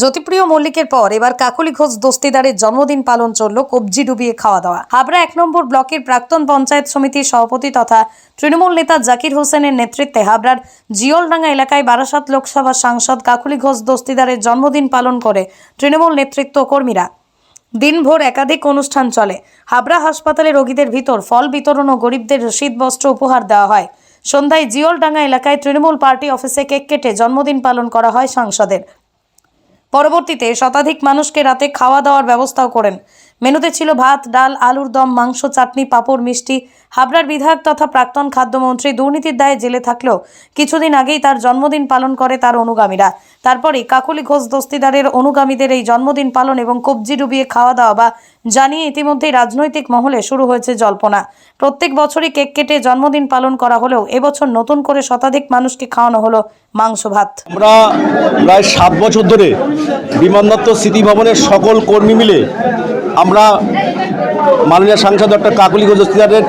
জ্যোতিপ্রিয় মল্লিকের পর এবার কাকলি ঘোষ দস্তিদারের জন্মদিন পালন চলল কবজি ডুবিয়ে খাওয়া দাওয়া। হাবড়া এক নম্বর ব্লকের প্রাক্তন পঞ্চায়েত সমিতির সভাপতি তথা তৃণমূল নেতা জাকির হোসেনের নেতৃত্বে হাবড়ার জিয়লডাঙ্গা এলাকায় বারাসাত লোকসভা সাংসদ কাকলি ঘোষ দস্তিদারের জন্মদিন পালন করে তৃণমূল নেতৃত্ব কর্মীরা। দিনভর একাধিক অনুষ্ঠান চলে। হাবড়া হাসপাতালে রোগীদের ভিতর ফল বিতরণ ও গরিবদের শীত বস্ত্র উপহার দেওয়া হয়। সন্ধ্যায় জিয়লডাঙ্গা এলাকায় তৃণমূল পার্টি অফিসে কেক কেটে জন্মদিন পালন করা হয় সাংসদের। পরবর্তীতে শতাধিক মানুষকে রাতে খাওয়া দাওয়ার ব্যবস্থাও করেন। মেনুতে ছিল ভাত, ডাল, আলুর দম, মাংস, চাটনি, পাঁপড়, মিষ্টি, হাবড়ার বিধায়ক তথা প্রাক্তন খাদ্যমন্ত্রী দুর্নীতির দায়ে জেলে থাকলেও কিছুদিন আগেই তার জন্মদিন পালন করে তার অনুগামীরা। তারপরেই কাকুলি ঘোষ দস্তিদারের অনুগামীদের এই জন্মদিন পালন এবং কবজি ডুবিয়ে খাওয়া দাওয়া বা জানিয়ে ইতিমধ্যেই রাজনৈতিক মহলে শুরু হয়েছে জল্পনা। প্রত্যেক বছরই কেক কেটে জন্মদিন পালন করা হলেও এবছর নতুন করে শতাধিক মানুষকে খাওয়ানো হলো মাংস, ভাত। আমরা প্রায় সাত বছর ধরে বিমান দত্ত স্মৃতি ভবনের সকল কর্মী মিলে আমরা মাননীয় সাংসদ ডক্টর কাকুলি ঘোষ দস্তিদারের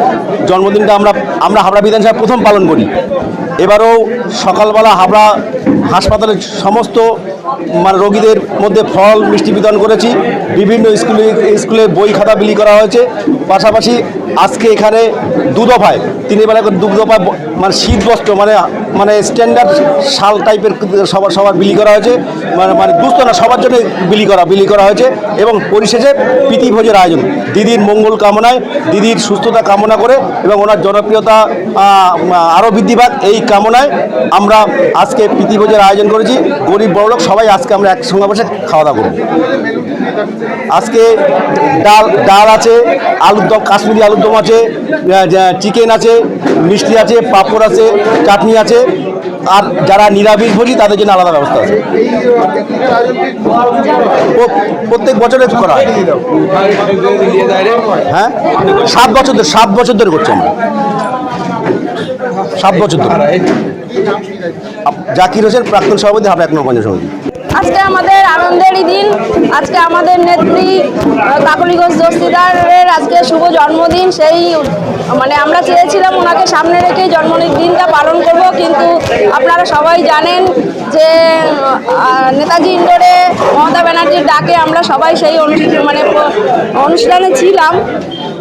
জন্মদিনটা আমরা আমরা হাবড়া বিধানসভায় প্রথম পালন করি। এবারও সকালবেলা হাবড়া হাসপাতালের সমস্ত মানে রোগীদের মধ্যে ফল, মিষ্টি বিতরণ করেছি। বিভিন্ন স্কুলে স্কুলে বই খাতা বিলি করা হয়েছে। পাশাপাশি আজকে এখানে দু দফায়, তিন বেলা দু দফায় মানে শীত বস্ত্র মানে মানে স্ট্যান্ডার্ড শাল টাইপের সবার সবার বিলি করা হয়েছে। মানে মানে দুস্থ না, সবার জন্য বিলি করা বিলি করা হয়েছে। এবং পরিশেষে প্রীতি ভোজের আয়োজন। দিদির মঙ্গল কামনায়, দিদির সুস্থতা কামনা করে এবং ওনার জনপ্রিয়তা আরও বৃদ্ধি পাক এই কামনায় আমরা আজকে প্রীতি ভোজের আয়োজন করেছি। গরিব বড়লোক সবাই আজকে আমরা একসঙ্গে বসে খাওয়া দাওয়া করব। আজকে ডাল ডাল আছে, আলুর দম, কাশ্মীরি আলুর দম আছে চিকেন আছে, মিষ্টি আছে, পাঁপড় আছে, চাটনি আছে। আর যারা নিরামিষ ভোজি তাদের জন্য আলাদা ব্যবস্থা আছে। প্রত্যেক বছরে করা হয়। সাত বছর ধরে, সাত বছর ধরে করছি আমরা। সাত বছর ধরে। জাকির হোসেন, প্রাক্তন সভাপতি হাবড়া এক নম্বর সমিতি। আজকে আমাদের আনন্দেরই দিন। আজকে আমাদের নেত্রী আহ, কাকলি দস্তিদারের আজকে শুভ জন্মদিন। সেই মানে আমরা চেয়েছিলাম ওনাকে সামনে রেখে জন্মদিনটা পালন করব কিন্তু আপনারা সবাই জানেন যে নেতাজি ইন্ডোরে মমতা ব্যানার্জির ডাকে আমরা সবাই সেই অনুষ্ঠান মানে অনুষ্ঠানে ছিলাম।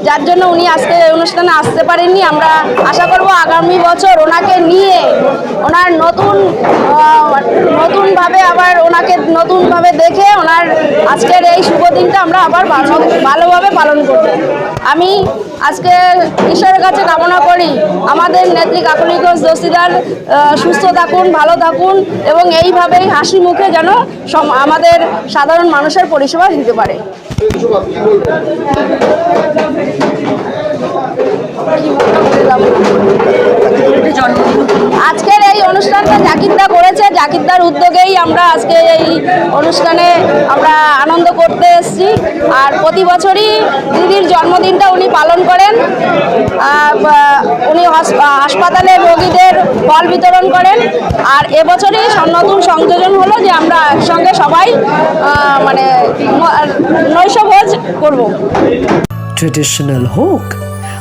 যার জন্য উনি আজকে অনুষ্ঠানে আসতে পারেননি। আমরা আশা করব আগামী বছর ওনাকে নিয়ে, ওনার নতুন নতুনভাবে আবার ওনাকে নতুনভাবে দেখে ওনার আজকের এই শুভ দিনটা আমরা আবার ভালো- ভালোভাবে পালন করব। আমি আজকে ঈশ্বরের কাছে কামনা করি, আমাদের নেত্রী কাকলি দস্তিদার সুস্থ থাকুন, ভালো থাকুন এবং এইভাবেই হাসি মুখে যেন আমাদের সাধারণ মানুষের পরিষেবা দিতে পারে। আজকের এই অনুষ্ঠানটা জাকিরদা করেছে। জাকিরদার উদ্যোগেই আমরা আজকে এই অনুষ্ঠানে আমরা আনন্দ করতে এসেছি। আর প্রতি বছরই দিদির জন্মদিনটা উনি পালন করেন। উনি হাস- হাসপাতালে রোগীদের ফল বিতরণ করেন। আর এবছরই নতুন সংযোজন হলো যে আমরা একসঙ্গে সবাই মানে নৈশভোজ করব। ট্রেডিশনাল হোক